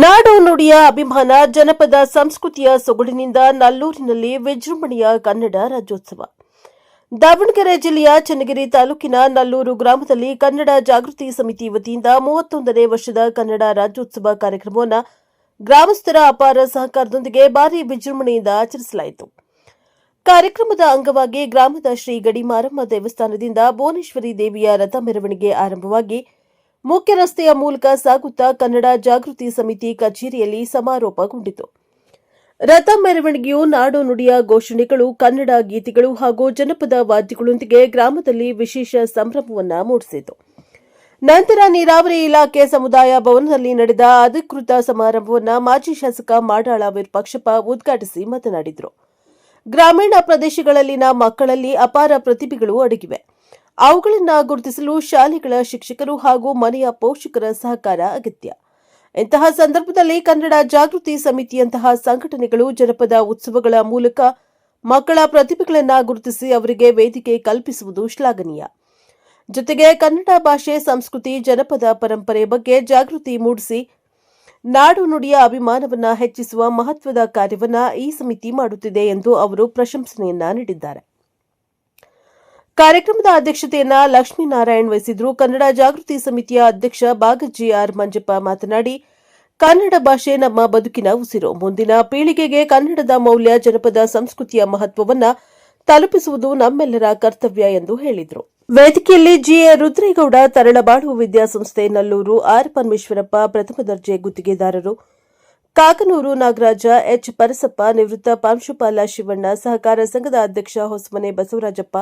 ನಾಡು ನುಡಿಯ ಅಭಿಮಾನ ಜನಪದ ಸಂಸ್ಕೃತಿಯ ಸೊಗಡಿನಿಂದ ನಲ್ಲೂರಿನಲ್ಲಿ ವಿಜೃಂಭಣೆಯ ಕನ್ನಡ ರಾಜ್ಯೋತ್ಸವ. ದಾವಣಗೆರೆ ಜಿಲ್ಲೆಯ ಚನ್ನಗಿರಿ ತಾಲೂಕಿನ ನಲ್ಲೂರು ಗ್ರಾಮದಲ್ಲಿ ಕನ್ನಡ ಜಾಗೃತಿ ಸಮಿತಿ ವತಿಯಿಂದ ಮೂವತ್ತೊಂದನೇ ವರ್ಷದ ಕನ್ನಡ ರಾಜ್ಯೋತ್ಸವ ಕಾರ್ಯಕ್ರಮವನ್ನು ಗ್ರಾಮಸ್ಥರ ಅಪಾರ ಸಹಕಾರದೊಂದಿಗೆ ಭಾರಿ ವಿಜೃಂಭಣೆಯಿಂದ ಆಚರಿಸಲಾಯಿತು. ಕಾರ್ಯಕ್ರಮದ ಅಂಗವಾಗಿ ಗ್ರಾಮದ ಶ್ರೀ ಗಡಿಮಾರಮ್ಮ ದೇವಸ್ಥಾನದಿಂದ ಭುವನೇಶ್ವರಿ ದೇವಿಯ ರಥ ಮೆರವಣಿಗೆ ಆರಂಭವಾಗಿ ಮುಖ್ಯ ರಸ್ತೆಯ ಮೂಲಕ ಸಾಗುತ್ತಾ ಕನ್ನಡ ಜಾಗೃತಿ ಸಮಿತಿ ಕಚೇರಿಯಲ್ಲಿ ಸಮಾರೋಪಗೊಂಡಿತು. ರಥ ಮೆರವಣಿಗೆಯು ನಾಡು ನುಡಿಯ ಘೋಷಣೆಗಳು, ಕನ್ನಡ ಗೀತೆಗಳು ಹಾಗೂ ಜನಪದ ವಾದ್ಯಗಳೊಂದಿಗೆ ಗ್ರಾಮದಲ್ಲಿ ವಿಶೇಷ ಸಂಭ್ರಮವನ್ನು ಮೂಡಿಸಿತು. ನಂತರ ನೀರಾವರಿ ಇಲಾಖೆ ಸಮುದಾಯ ಭವನದಲ್ಲಿ ನಡೆದ ಅಧಿಕೃತ ಸಮಾರಂಭವನ್ನು ಮಾಜಿ ಶಾಸಕ ಮಾಡಾಳ ವಿರೂಪಾಕ್ಷಪ್ಪ ಉದ್ಘಾಟಿಸಿ ಮಾತನಾಡಿದರು. ಗ್ರಾಮೀಣ ಪ್ರದೇಶಗಳಲ್ಲಿನ ಮಕ್ಕಳಲ್ಲಿ ಅಪಾರ ಪ್ರತಿಭೆಗಳು ಅಡಗಿವೆ. ಅವುಗಳನ್ನು ಗುರುತಿಸಲು ಶಾಲೆಗಳ ಶಿಕ್ಷಕರು ಹಾಗೂ ಮನೆಯ ಪೋಷಕರ ಸಹಕಾರ ಅಗತ್ಯ. ಇಂತಹ ಸಂದರ್ಭದಲ್ಲಿ ಕನ್ನಡ ಜಾಗೃತಿ ಸಮಿತಿಯಂತಹ ಸಂಘಟನೆಗಳು ಜನಪದ ಉತ್ಸವಗಳ ಮೂಲಕ ಮಕ್ಕಳ ಪ್ರತಿಭೆಗಳನ್ನು ಗುರುತಿಸಿ ಅವರಿಗೆ ವೇದಿಕೆ ಕಲ್ಪಿಸುವುದು ಶ್ಲಾಘನೀಯ. ಜೊತೆಗೆ ಕನ್ನಡ ಭಾಷೆ, ಸಂಸ್ಕೃತಿ, ಜನಪದ ಪರಂಪರೆ ಬಗ್ಗೆ ಜಾಗೃತಿ ಮೂಡಿಸಿ ನಾಡು ನುಡಿಯ ಅಭಿಮಾನವನ್ನು ಹೆಚ್ಚಿಸುವ ಮಹತ್ವದ ಕಾರ್ಯವನ್ನು ಈ ಸಮಿತಿ ಮಾಡುತ್ತಿದೆ ಎಂದು ಅವರು ಪ್ರಶಂಸನೆಯನ್ನ ನೀಡಿದ್ದಾರೆ. ಕಾರ್ಯಕ್ರಮದ ಅಧ್ಯಕ್ಷತೆಯನ್ನ ಲಕ್ಷ್ಮೀನಾರಾಯಣ್ ವಹಿಸಿದ್ರು. ಕನ್ನಡ ಜಾಗೃತಿ ಸಮಿತಿಯ ಅಧ್ಯಕ್ಷ ಬಾಗಜ್ಜಿ ಆರ್ ಮಂಜಪ್ಪ ಮಾತನಾಡಿ, ಕನ್ನಡ ಭಾಷೆ ನಮ್ಮ ಬದುಕಿನ ಉಸಿರು. ಮುಂದಿನ ಪೀಳಿಗೆಗೆ ಕನ್ನಡದ ಮೌಲ್ಯ, ಜನಪದ ಸಂಸ್ಕೃತಿಯ ಮಹತ್ವವನ್ನ ತಲುಪಿಸುವುದು ನಮ್ಮೆಲ್ಲರ ಕರ್ತವ್ಯ ಎಂದು ಹೇಳಿದರು. ವೇದಿಕೆಯಲ್ಲಿ ಜಿಎ ರುದ್ರೇಗೌಡ, ತರಳಬಾಳು ವಿದ್ಯಾಸಂಸ್ಥೆ, ನಲ್ಲೂರು ಆರ್ ಪರಮೇಶ್ವರಪ್ಪ, ಪ್ರಥಮ ದರ್ಜೆ ಗುತ್ತಿಗೆದಾರರು, ಕಾಕನೂರು ನಾಗರಾಜ, ಎಚ್ ಪರಸಪ್ಪ, ನಿವೃತ್ತ ಪಾಂಶುಪಾಲ ಶಿವಣ್ಣ, ಸಹಕಾರ ಸಂಘದ ಅಧ್ಯಕ್ಷ ಹೊಸಮನೆ ಬಸವರಾಜಪ್ಪ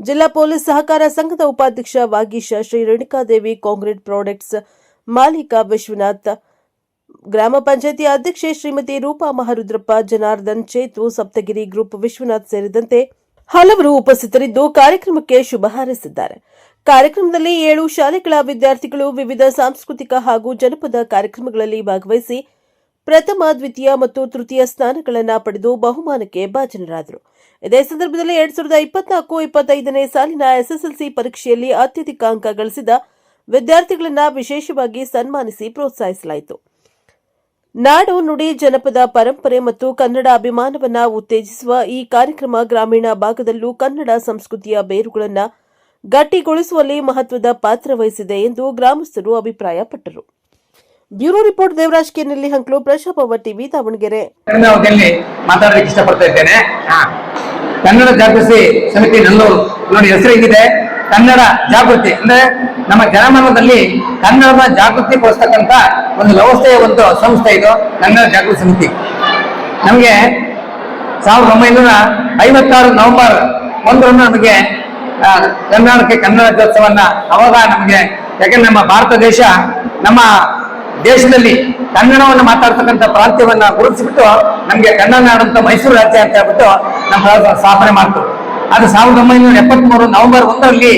ಜಿಲ್ಲಾ ಪೊಲೀಸ್ ಸಹಕಾರ ಸಂಘದ ಉಪಾಧ್ಯಕ್ಷ ವಾಗೀಶ ಶ್ರೀ ರೇಣುಕಾದೇವಿ ಕಾಂಕ್ರೀಟ್ ಪ್ರಾಡಕ್ಟ್ಸ್ ಮಾಲೀಕ ವಿಶ್ವನಾಥ್, ಗ್ರಾಮ ಪಂಚಾಯತಿ ಅಧ್ಯಕ್ಷೆ ಶ್ರೀಮತಿ ರೂಪಾ ಮಹಾರುದ್ರಪ್ಪ, ಜನಾರ್ದನ್ ಚೇತು, ಸಪ್ತಗಿರಿ ಗ್ರೂಪ್ ವಿಶ್ವನಾಥ್ ಸೇರಿದಂತೆ ಹಲವರು ಉಪಸ್ಥಿತರಿದ್ದು ಕಾರ್ಯಕ್ರಮಕ್ಕೆ ಶುಭ ಹಾರೈಸಿದ್ದಾರೆ. ಕಾರ್ಯಕ್ರಮದಲ್ಲಿ ಏಳು ಶಾಲೆಗಳ ವಿದ್ಯಾರ್ಥಿಗಳು ವಿವಿಧ ಸಾಂಸ್ಕೃತಿಕ ಹಾಗೂ ಜನಪದ ಕಾರ್ಯಕ್ರಮಗಳಲ್ಲಿ ಭಾಗವಹಿಸಿ ಪ್ರಥಮ, ದ್ವಿತೀಯ ಮತ್ತು ತೃತೀಯ ಸ್ಥಾನಗಳನ್ನು ಪಡೆದು ಬಹುಮಾನಕ್ಕೆ ಭಾಜನರಾದರು. ಇದೇ ಸಂದರ್ಭದಲ್ಲಿ ಎರಡ್ ಸಾವಿರದ ಇಪ್ಪತ್ನಾಲ್ಕು, ಇಪ್ಪತ್ತೈದನೇ ಸಾಲಿನ ಎಸ್ಎಸ್ಎಲ್ಸಿ ಪರೀಕ್ಷೆಯಲ್ಲಿ ಅತ್ಯಧಿಕ ಅಂಕ ಗಳಿಸಿದ ವಿದ್ಯಾರ್ಥಿಗಳನ್ನು ವಿಶೇಷವಾಗಿ ಸನ್ಮಾನಿಸಿ ಪ್ರೋತ್ಸಾಹಿಸಲಾಯಿತು. ನಾಡು ನುಡಿ ಜನಪದ ಪರಂಪರೆ ಮತ್ತು ಕನ್ನಡ ಅಭಿಮಾನವನ್ನು ಉತ್ತೇಜಿಸುವ ಈ ಕಾರ್ಯಕ್ರಮ ಗ್ರಾಮೀಣ ಭಾಗದಲ್ಲೂ ಕನ್ನಡ ಸಂಸ್ಕೃತಿಯ ಬೇರುಗಳನ್ನು ಗಟ್ಟಿಗೊಳಿಸುವಲ್ಲಿ ಮಹತ್ವದ ಪಾತ್ರ ವಹಿಸಿದೆ ಎಂದು ಗ್ರಾಮಸ್ಥರು ಅಭಿಪ್ರಾಯಪಟ್ಟರು. ಬ್ಯೂರೋ ರಿಪೋರ್ಟ್ ದೇವರಾಜ್ ಕೆನಲ್ಲಿ, ಹಂಕ್ಲು ಪ್ರಜಾಪವ ಟಿವಿ, ದಾವಣಗೆರೆ. ಮಾತಾಡಲಿಕ್ಕೆ ಇಷ್ಟಪಡ್ತಾ ಇದ್ದೇನೆ. ಕನ್ನಡ ಜಾಗೃತಿ ಸಮಿತಿ ನಲ್ಲೂರು ನೋಡಿ ಹೆಸರು ಹೇಗಿದೆ ಕನ್ನಡ ಜಾಗೃತಿ ಅಂದ್ರೆ ನಮ್ಮ ಜನಮನದಲ್ಲಿ ಕನ್ನಡದ ಜಾಗೃತಿ ಕೊಡಿಸ್ತಕ್ಕಂತ ಒಂದು ವ್ಯವಸ್ಥೆಯ ಒಂದು ಸಂಸ್ಥೆ ಇದು, ಕನ್ನಡ ಜಾಗೃತಿ ಸಮಿತಿ. ನಮಗೆ ಸಾವಿರದ ಒಂಬೈನೂರ ಐವತ್ತಾರು ನವೆಂಬರ್ ಒಂದರಂದು ನಮಗೆ ಕರ್ನಾಟಕ ಕನ್ನಡ ರಾಜ್ಯೋತ್ಸವನ್ನ ಅವಾಗ ನಮಗೆ ಯಾಕಂದ್ರೆ ನಮ್ಮ ಭಾರತ ದೇಶ ನಮ್ಮ ದೇಶದಲ್ಲಿ ಕನ್ನಡವನ್ನು ಮಾತಾಡ್ತಕ್ಕಂಥ ಪ್ರಾಂತ್ಯವನ್ನ ಗುರುತಿಸಿಬಿಟ್ಟು ನಮಗೆ ಕನ್ನಡ ನಾಡಂತ ಮೈಸೂರು ರಾಜ್ಯ ಅಂತ ಹೇಳ್ಬಿಟ್ಟು ನಮ್ಮ ಸ್ಥಾಪನೆ ಮಾಡ್ತು. ಅದು ಸಾವಿರದ ಒಂಬೈನೂರ ಎಪ್ಪತ್ಮೂರು ನವೆಂಬರ್ ಒಂದರಲ್ಲಿ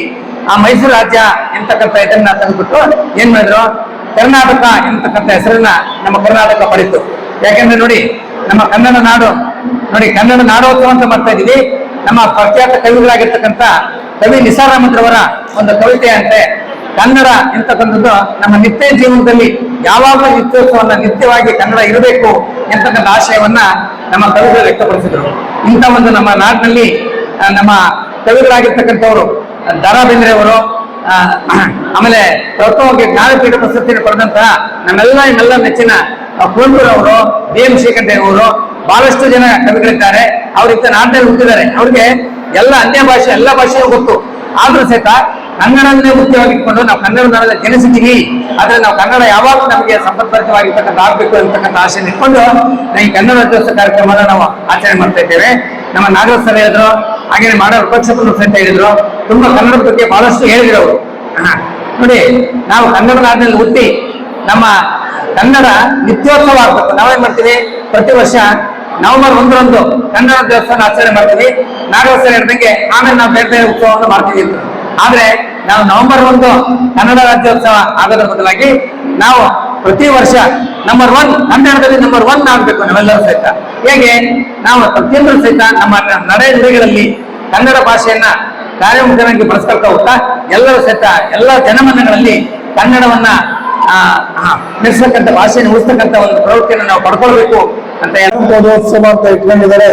ಆ ಮೈಸೂರು ರಾಜ್ಯ ಎಂತಕ್ಕಂಥ ಇದನ್ನ ತಂದ್ಬಿಟ್ಟು ಏನ್ ಮಾಡಿದ್ರು? ಕರ್ನಾಟಕ ಎಂತಕ್ಕಂಥ ಹೆಸರನ್ನ ನಮ್ಮ ಕರ್ನಾಟಕ ಪಡಿತು ಯಾಕೆಂದ್ರೆ ನೋಡಿ, ನಮ್ಮ ಕನ್ನಡ ನಾಡು, ನೋಡಿ ಕನ್ನಡ ನಾಡೋತ್ಸವ ಅಂತ ಮಾಡ್ತಾ ಇದ್ದೀವಿ. ನಮ್ಮ ಪ್ರಖ್ಯಾತ ಕವಿಗಳಾಗಿರ್ತಕ್ಕಂಥ ಕವಿ ನಿಸಾರ್ ಅಹಮದ್ರವರ ಒಂದು ಕವಿತೆ ಅಂತೆ, ಕನ್ನಡ ಎಂತಕ್ಕಂಥದ್ದು ನಮ್ಮ ನಿತ್ಯ ಜೀವನದಲ್ಲಿ ಯಾವಾಗಲೂ ನಿತ್ಯೋತ್ಸವನ್ನ ನಿತ್ಯವಾಗಿ ಕನ್ನಡ ಇರಬೇಕು ಎಂತಕ್ಕಂಥ ಆಶಯವನ್ನ ನಮ್ಮ ಕವಿಗಳು ವ್ಯಕ್ತಪಡಿಸಿದ್ರು. ಇಂಥ ಒಂದು ನಮ್ಮ ನಾಡಿನಲ್ಲಿ ನಮ್ಮ ಕವಿಗಳಾಗಿರ್ತಕ್ಕಂಥವರು ದರ ಬೇಂದ್ರೆ ಅವರು ಆಮೇಲೆ ಪ್ರಥಮವಾಗಿ ಜ್ಞಾನಪೀಠ ಪ್ರಶಸ್ತಿಯನ್ನು ಪಡೆದಂತಹ ನಮ್ಮೆಲ್ಲ ನಮ್ಮೆಲ್ಲ ನೆಚ್ಚಿನ ಕುವೆಂಪುರವರು ಬಿ ಎಂ ಅವರು, ಬಹಳಷ್ಟು ಜನ ಕವಿಗಳಿದ್ದಾರೆ. ಅವರಿಂದ ನಾಡಿನಲ್ಲಿ ಹುಟ್ಟಿದ್ದಾರೆ. ಅವ್ರಿಗೆ ಎಲ್ಲ ಅನ್ಯ ಭಾಷೆ, ಎಲ್ಲ ಭಾಷೆಯೂ ಗೊತ್ತು. ಆದ್ರೂ ಸಹಿತ ಕನ್ನಡನ್ನೇ ಮುಖ್ಯವಾಗಿಟ್ಕೊಂಡು ನಾವು ಕನ್ನಡ ನಾಡಲ್ಲಿ ಜನಿಸಿದ್ದೀವಿ. ಆದ್ರೆ ನಾವು ಕನ್ನಡ ಯಾವಾಗ ನಮಗೆ ಸಂಪರ್ಕವಾಗಿರ್ತಕ್ಕಂಥ ಆಗ್ಬೇಕು ಅಂತಕ್ಕಂಥ ಆಸೆ ಇಟ್ಕೊಂಡು ಈ ಕನ್ನಡ ರಾಜ್ಯೋತ್ಸವ ಕಾರ್ಯಕ್ರಮನ ನಾವು ಆಚರಣೆ ಮಾಡ್ತಾ ಇದ್ದೇವೆ. ನಮ್ಮ ನಾಗರಾಜ್ ಸರ್ ಹೇಳಿದ್ರು ಹಾಗೆ ಮಾಡೋ ಉಪಕ್ಷಕರು ಸಹಿತ ಹೇಳಿದ್ರು. ತುಂಬಾ ಕನ್ನಡದ ಬಗ್ಗೆ ಬಹಳಷ್ಟು ಹೇಳಿದ್ರು. ಅವರು ನೋಡಿ, ನಾವು ಕನ್ನಡ ನಾಡಿನಲ್ಲಿ ಹುಟ್ಟಿ ನಮ್ಮ ಕನ್ನಡ ನಿತ್ಯೋತ್ಸವ ಆಗ್ಬೇಕು. ನಾವೇನ್ ಮಾಡ್ತೀವಿ? ಪ್ರತಿ ವರ್ಷ ನವೆಂಬರ್ ಒಂದರಂದು ಕನ್ನಡ ದೇವಸ್ಥಾನ ಆಚರಣೆ ಮಾಡ್ತೀವಿ. ನಾಗರಾಜ್ ಸರ್ ಹೇಳಿದಂಗೆ ಆಮೇಲೆ ನಾವು ಬೇರೆ ಬೇರೆ ಉತ್ಸವವನ್ನು ಮಾಡ್ತೀವಿ ಅಂತ. ಆದ್ರೆ ನಾವು ನವೆಂಬರ್ ಒಂದು ಕನ್ನಡ ರಾಜ್ಯೋತ್ಸವ ಆಗೋದ್ರ ಬದಲಾಗಿ ನಾವು ಪ್ರತಿ ವರ್ಷ ನಂಬರ್ ಒನ್ ಕನ್ನಡದಲ್ಲಿ ನಂಬರ್ ಒನ್ ಆಗ್ಬೇಕು ನಾವೆಲ್ಲರೂ ಸಹಿತ. ಹೇಗೆ? ನಾವು ಪ್ರತಿಯೊಂದರೂ ಸಹಿತ ನಮ್ಮ ನಡೆ ನುಡಿಗಳಲ್ಲಿ ಕನ್ನಡ ಭಾಷೆಯನ್ನ ಕಾರ್ಯಮುಖನಾಗಿ ಬಳಸ್ಕೊಳ್ತಾ ಹೋಗ್ತಾ ಎಲ್ಲರೂ ಸಹಿತ ಎಲ್ಲ ಜನಮನಗಳಲ್ಲಿ ಕನ್ನಡವನ್ನ ನಡೆಸತಕ್ಕಂಥ ಭಾಷೆಯನ್ನು ಉಳಿಸ್ತಕ್ಕಂಥ ಒಂದು ಪ್ರವೃತ್ತಿಯನ್ನು ನಾವು ಪಡ್ಕೊಳ್ಬೇಕು ಅಂತ ಹೇಳಿ. ರಜೋತ್ಸವ ಅಂತ ಇಟ್ಕೊಂಡಿದ್ದಾರೆ.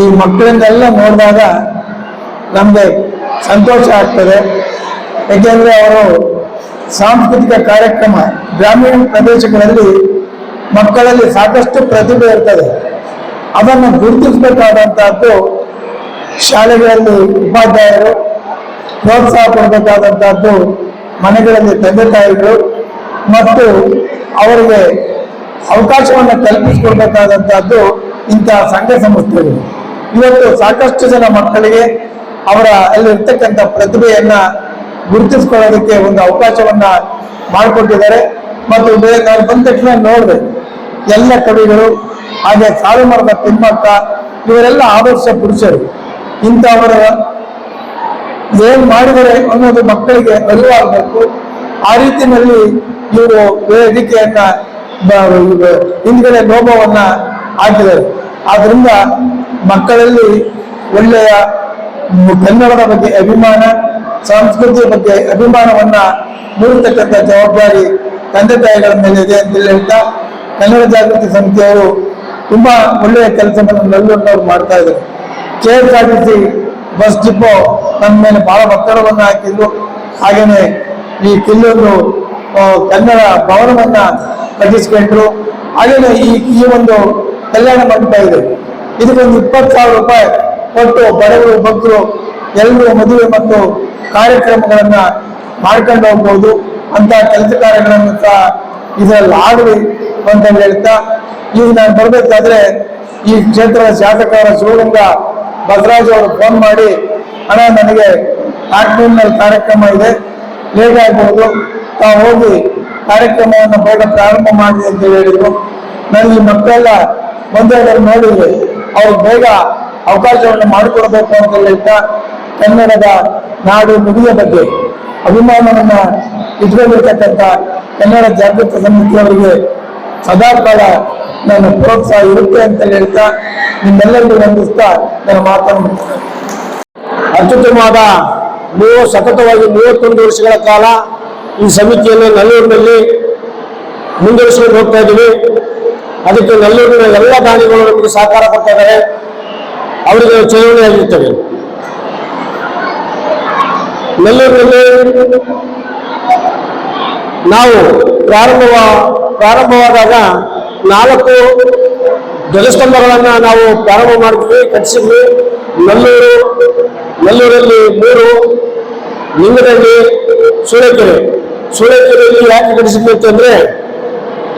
ಈ ಮಕ್ಕಳನ್ನೆಲ್ಲ ನೋಡಿದಾಗ ನಮಗೆ ಸಂತೋಷ ಆಗ್ತದೆ. ಏಕೆಂದರೆ ಅವರು ಸಾಂಸ್ಕೃತಿಕ ಕಾರ್ಯಕ್ರಮ ಗ್ರಾಮೀಣ ಪ್ರದೇಶಗಳಲ್ಲಿ ಮಕ್ಕಳಲ್ಲಿ ಸಾಕಷ್ಟು ಪ್ರತಿಭೆ ಇರ್ತದೆ. ಅದನ್ನು ಗುರುತಿಸಬೇಕಾದಂತಹದ್ದು ಶಾಲೆಗಳಲ್ಲಿ ಉಪಾಧ್ಯಾಯರು, ಪ್ರೋತ್ಸಾಹ ಕೊಡಬೇಕಾದಂತಹದ್ದು ಮನೆಗಳಲ್ಲಿ ತಂದೆ ತಾಯಿಗಳು ಮತ್ತು ಅವರಿಗೆ ಅವಕಾಶವನ್ನು ಕಲ್ಪಿಸಿಕೊಡ್ಬೇಕಾದಂತಹದ್ದು ಇಂತಹ ಸಂಘ ಸಂಸ್ಥೆಗಳು. ಇವತ್ತು ಸಾಕಷ್ಟು ಜನ ಮಕ್ಕಳಿಗೆ ಅವರ ಅಲ್ಲಿರ್ತಕ್ಕಂಥ ಪ್ರತಿಭೆಯನ್ನ ಗುರುತಿಸ್ಕೊಳ್ಳೋದಕ್ಕೆ ಒಂದು ಅವಕಾಶವನ್ನ ಮಾಡಿಕೊಟ್ಟಿದ್ದಾರೆ. ಮತ್ತು ನಾನು ಬಂದ ತಕ್ಷಣ ನೋಡಿದೆ, ಎಲ್ಲ ಕವಿಗಳು, ಹಾಗೆ ಸಾಲುಮರದ ತಿಮ್ಮಕ್ಕ, ಇವರೆಲ್ಲ ಆದರ್ಶ ಪುರುಷರು. ಇಂಥವರ ಏನ್ ಮಾಡಿದರೆ ಅನ್ನೋದು ಮಕ್ಕಳಿಗೆ ಅರಿವಾಗಬೇಕು. ಆ ರೀತಿಯಲ್ಲಿ ಇವರು ವೇದಿಕೆಯನ್ನ ಹಿಂದ್ಗಡೆ ಲೋಭವನ್ನ ಹಾಕಿದ್ದಾರೆ. ಆದ್ರಿಂದ ಮಕ್ಕಳಲ್ಲಿ ಒಳ್ಳೆಯ ಕನ್ನಡದ ಬಗ್ಗೆ ಅಭಿಮಾನ, ಸಂಸ್ಕೃತಿಯ ಬಗ್ಗೆ ಅಭಿಮಾನವನ್ನ ಮೂಡಿರ್ತಕ್ಕಂಥ ಜವಾಬ್ದಾರಿ ತಂದೆ ತಾಯಿಗಳ ಮೇಲೆ ಇದೆ ಅಂತ ಹೇಳ್ತಾ, ಕನ್ನಡ ಜಾಗೃತಿ ಸಮಿತಿಯವರು ತುಂಬಾ ಒಳ್ಳೆಯ ಕೆಲಸವನ್ನು ನಲ್ಲೂರಿನವ್ರು ಮಾಡ್ತಾ ಇದ್ದಾರೆ. ಕೆ ಬಸ್ ಡಿಪೋ ನಮ್ಮ ಮೇಲೆ ಬಹಳ ಒತ್ತಡವನ್ನು ಹಾಕಿದ್ರು. ಹಾಗೇನೆ ಈ ಕಿಲ್ಲೊಂದು ಕನ್ನಡ ಭವನವನ್ನ ಕಟ್ಟಿಸ್ಕೊಂಡ್ರು. ಹಾಗೇನೆ ಈ ಈ ಒಂದು ಕಲ್ಯಾಣ ಮಂಟಪ ಇದೆ. ಇದಕ್ಕೊಂದು ಇಪ್ಪತ್ತು ಸಾವಿರ ರೂಪಾಯಿ ಕೊಟ್ಟು ಬಡವರು, ಭಕ್ತರು ಎಲ್ಲರೂ ಮದುವೆ ಮತ್ತು ಕಾರ್ಯಕ್ರಮಗಳನ್ನ ಮಾಡ್ಕೊಂಡು ಹೋಗ್ಬೋದು. ಅಂತ ಕೆಲಸ ಕಾರ್ಯಗಳನ್ನು ಸಹ ಇದರಲ್ಲಿ ಆಗಲಿ ಅಂತ ಹೇಳ್ತಾ, ಈಗ ನಾನು ಬರ್ಬೇಕಾದ್ರೆ ಈ ಕ್ಷೇತ್ರದ ಶಾಸಕರ ಶಿವಲಿಂಗ ಬಸವರಾಜ್ ಅವರು ಫೋನ್ ಮಾಡಿ ಹಣ ನನಗೆ ಆರ್ಟ್ನಲ್ಲಿ ಕಾರ್ಯಕ್ರಮ ಇದೆ ಲೇಟ್ ಆಗ್ಬಹುದು ತಾವು ಹೋಗಿ ಕಾರ್ಯಕ್ರಮವನ್ನು ಬೇಗ ಪ್ರಾರಂಭ ಮಾಡಿ ಅಂತ ಹೇಳಿದ್ರು. ನನಗೆ ಮಕ್ಕಳೆಲ್ಲ ಒಂದೆರಡು ನೋಡಿದ್ರೆ ಅವ್ರು ಬೇಗ ಅವಕಾಶವನ್ನು ಮಾಡಿಕೊಡಬೇಕು ಅಂತ ಹೇಳ್ತಾ ಕನ್ನಡದ ನಾಡು ನುಡಿಯ ಬಗ್ಗೆ ಅಭಿಮಾನವನ್ನ ಇಟ್ಕೊಂಡಿರ್ತಕ್ಕಂಥ ಕನ್ನಡ ಜಾಗೃತ ಸಮಿತಿಯವರಿಗೆ ಸದಾಕಾಲ ನನ್ನ ಪ್ರೋತ್ಸಾಹ ಇರುತ್ತೆ ಅಂತ ಹೇಳ್ತಾ ನಿಮ್ಮೆಲ್ಲರಿಗೂ ವಂದಿಸ್ತಾ ನನ್ನ ಮಾತನ್ನು. ಅತ್ಯುತ್ತಮವಾದ ಮೂವ ಸತತವಾಗಿ ಮೂವತ್ತೊಂದು ವರ್ಷಗಳ ಕಾಲ ಈ ಸಮಿತಿಯನ್ನು ನಲ್ಲೂರಿನಲ್ಲಿ ಮುಂದುವರಿಸಿಕೊಂಡು ಹೋಗ್ತಾ ಇದ್ದೀವಿ ಅದಕ್ಕೆ ನಲ್ಲೂರಿನ ಎಲ್ಲ ದಾನಿಗಳು ನಮಗೆ ಸಹಕಾರ ಕೊಡ್ತಾ ಇದ್ದಾರೆ ಅವರಿಗೆ ಚಳವಳಿಯಾಗಿರ್ತವೆ ನೆಲ್ಲೂರಿನಲ್ಲಿ ನಾವು ಪ್ರಾರಂಭವ, ಪ್ರಾರಂಭವಾದಾಗ ನಾಲ್ಕು ಧ್ವಜಸ್ತಂಭಗಳನ್ನು ನಾವು ಪ್ರಾರಂಭ ಮಾಡಿದ್ವಿ, ಕಟ್ಟಿಸಿದ್ವಿ. ನಲ್ಲೂರು, ನಲ್ಲೂರಲ್ಲಿ ಮೂರು ನಿಂಗದಲ್ಲಿ ಸೂಳೆಕೆರೆ. ಸೂಳೆಕೆರೆಯಲ್ಲಿ ಯಾಕೆ ಕಟ್ಟಿಸಿದ್ವಿ ಅಂತಂದ್ರೆ,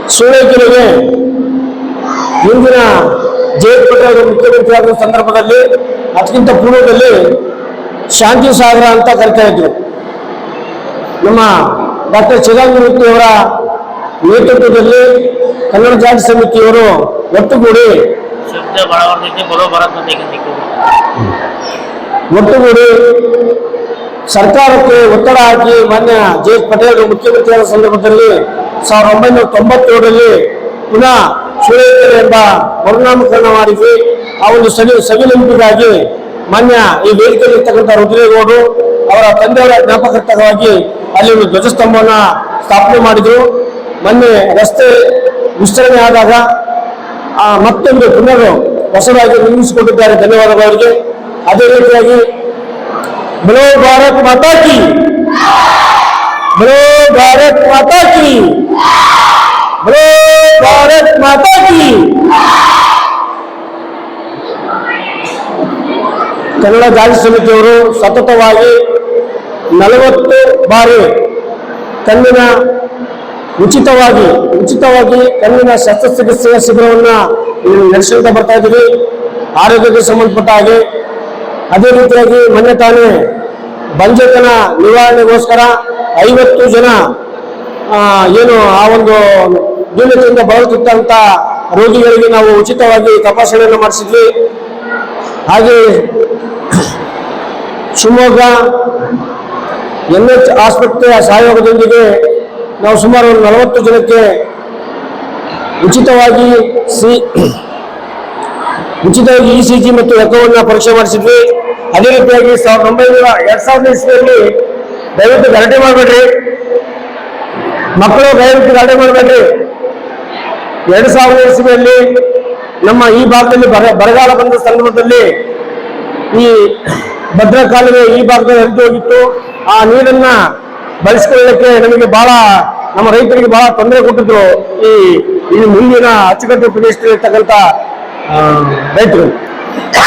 ಸೂಳೆಕೆರೆಗೆ ಹಿಂದಿನ ಜಯಪುರ ಮುಖ್ಯಮಂತ್ರಿ ಆದ ಸಂದರ್ಭದಲ್ಲಿ ಅದಕ್ಕಿಂತ ಪೂರ್ವದಲ್ಲಿ ಶಾಂತಿ ಸಾಗರ ಅಂತ ಕರಿತಾ ಇದ್ರು. ನಮ್ಮ ಡಾಕ್ಟರ್ ಚಿದಂಬರಮೂರ್ತಿ ಅವರ ನೇತೃತ್ವದಲ್ಲಿ ಕನ್ನಡ ಜಾತಿ ಸಮಿತಿಯವರು ಒಟ್ಟುಗೂಡಿ ಒಟ್ಟುಗೂಡಿ ಸರ್ಕಾರಕ್ಕೆ ಒತ್ತಡ ಹಾಕಿ ಮಾನ್ಯ ಜೆ ಪಟೇಲ್ ಮುಖ್ಯಮಂತ್ರಿಯಾದ ಸಂದರ್ಭದಲ್ಲಿ ಸಾವಿರದ ಒಂಬೈನೂರ ತೊಂಬತ್ತೇಳರಲ್ಲಿ ಪುನಃ ಸೂರ್ಯಕೆರೆ ಎಂಬ ಮರುನಾಮಕರಣ ಮಾಡಿಸಿ ಆ ಒಂದು ಸವಿ ಸವಿನೆನಪಿಗಾಗಿ ಮಾನ್ಯ ಈ ವೇದಿಕೆಯಲ್ಲಿ ಇರ್ತಕ್ಕಂಥ ರುದ್ರೇಗೌಡರು ಅವರ ತಂದೆಯವರ ಜ್ಞಾಪಕಾರ್ಥವಾಗಿ ಅಲ್ಲಿ ಒಂದು ಧ್ವಜಸ್ತಂಭವನ್ನು ಸ್ಥಾಪನೆ ಮಾಡಿದ್ರು. ಮೊನ್ನೆ ರಸ್ತೆ ವಿಸ್ತರಣೆ ಆದಾಗ, ಆ ಮತ್ತೊಂದು ಪುನರ್ ಹೊಸದಾಗಿ ನಿರ್ಮಿಸಿಕೊಂಡಿದ್ದಾರೆ ಧನ್ಯವಾದಗಳು ಅವರಿಗೆ ಅದೇ ರೀತಿಯಾಗಿ ಬಲೋ ಭಾರತ್ ಮಾತಾ ಕಿ! ಬಲೋ ಭಾರತ್ ಮಾತಾ ಕಿ! ಬಲೋ ಭಾರತ್ की ಕಿ. ಕನ್ನಡ ಜಾತಿ ಸಮಿತಿಯವರು ಸತತವಾಗಿ ನಲವತ್ತು ಬಾರಿ ಕಣ್ಣಿನ ಉಚಿತವಾಗಿ ಉಚಿತವಾಗಿ ಕಣ್ಣಿನ ಶಸ್ತ್ರಚಿಕಿತ್ಸೆಯ ಶಿಬಿರವನ್ನು ನಡೆಸ್ಕೊಳ್ತಾ ಬರ್ತಾ ಇದ್ದೀವಿ ಆರೋಗ್ಯಕ್ಕೆ ಸಂಬಂಧಪಟ್ಟ ಹಾಗೆ ಅದೇ ರೀತಿಯಾಗಿ ಮೊನ್ನೆ ತಾನೇ ಬಂಜತನ ನಿವಾರಣೆಗೋಸ್ಕರ ಐವತ್ತು ಜನ ಏನು ಆ ಒಂದು ನ್ಯೂನತೆಯಿಂದ ಬಳಲುತ್ತಿದ್ದಂತ ರೋಗಿಗಳಿಗೆ ನಾವು ಉಚಿತವಾಗಿ ತಪಾಸಣೆಯನ್ನು ಮಾಡಿಸಿದ್ವಿ. ಹಾಗೆ ಶಿವಮೊಗ್ಗ ಎನ್ ಎಚ್ ಆಸ್ಪತ್ರೆಯ ಸಹಯೋಗದೊಂದಿಗೆ ನಾವು ಸುಮಾರು ಒಂದು ನಲವತ್ತು ಜನಕ್ಕೆ ಉಚಿತವಾಗಿ ಸಿ ಉಚಿತವಾಗಿ ಇ ಸಿ ಜಿ ಮತ್ತು ಲೆಕ್ಕವನ್ನು ಪರೀಕ್ಷೆ ಮಾಡಿಸಿದ್ವಿ. ಅದೇ ರೀತಿಯಾಗಿ ಸಾವಿರದ ಒಂಬೈನೂರ ಎರಡ್ ಸಾವಿರದ ಇಸ್ವಿಯಲ್ಲಿ ದಯವಿಟ್ಟು ಗಲಾಟೆ ಮಾಡಬೇಡ್ರಿ. ಮಕ್ಕಳು ದಯವಿಟ್ಟು ಗಲಾಟೆ ಮಾಡಬೇಡ್ರಿ. ಎರಡು ಸಾವಿರದ ಇಸ್ವಿಯಲ್ಲಿ ನಮ್ಮ ಈ ಭಾಗದಲ್ಲಿ ಬರ, ಬರಗಾಲ ಬಂದ ಸಂದರ್ಭದಲ್ಲಿ ಈ ಭದ್ರಾ ಕಾಲುವೆ ಈ ಭಾಗದಲ್ಲಿ ಹರಿದು ಹೋಗಿತ್ತು. ಆ ನೀರನ್ನ ಬಳಸಿಕೊಳ್ಳಕ್ಕೆ ನಮಗೆ ಬಹಳ, ನಮ್ಮ ರೈತರಿಗೆ ಬಹಳ ತೊಂದರೆ ಕೊಟ್ಟಿದ್ರು ಈ ಈ ಮುಂದಿನ ಅಚ್ಚುಕಟ್ಟು ಪ್ರದೇಶದಲ್ಲಿರ್ತಕ್ಕಂಥ ರೈತರು.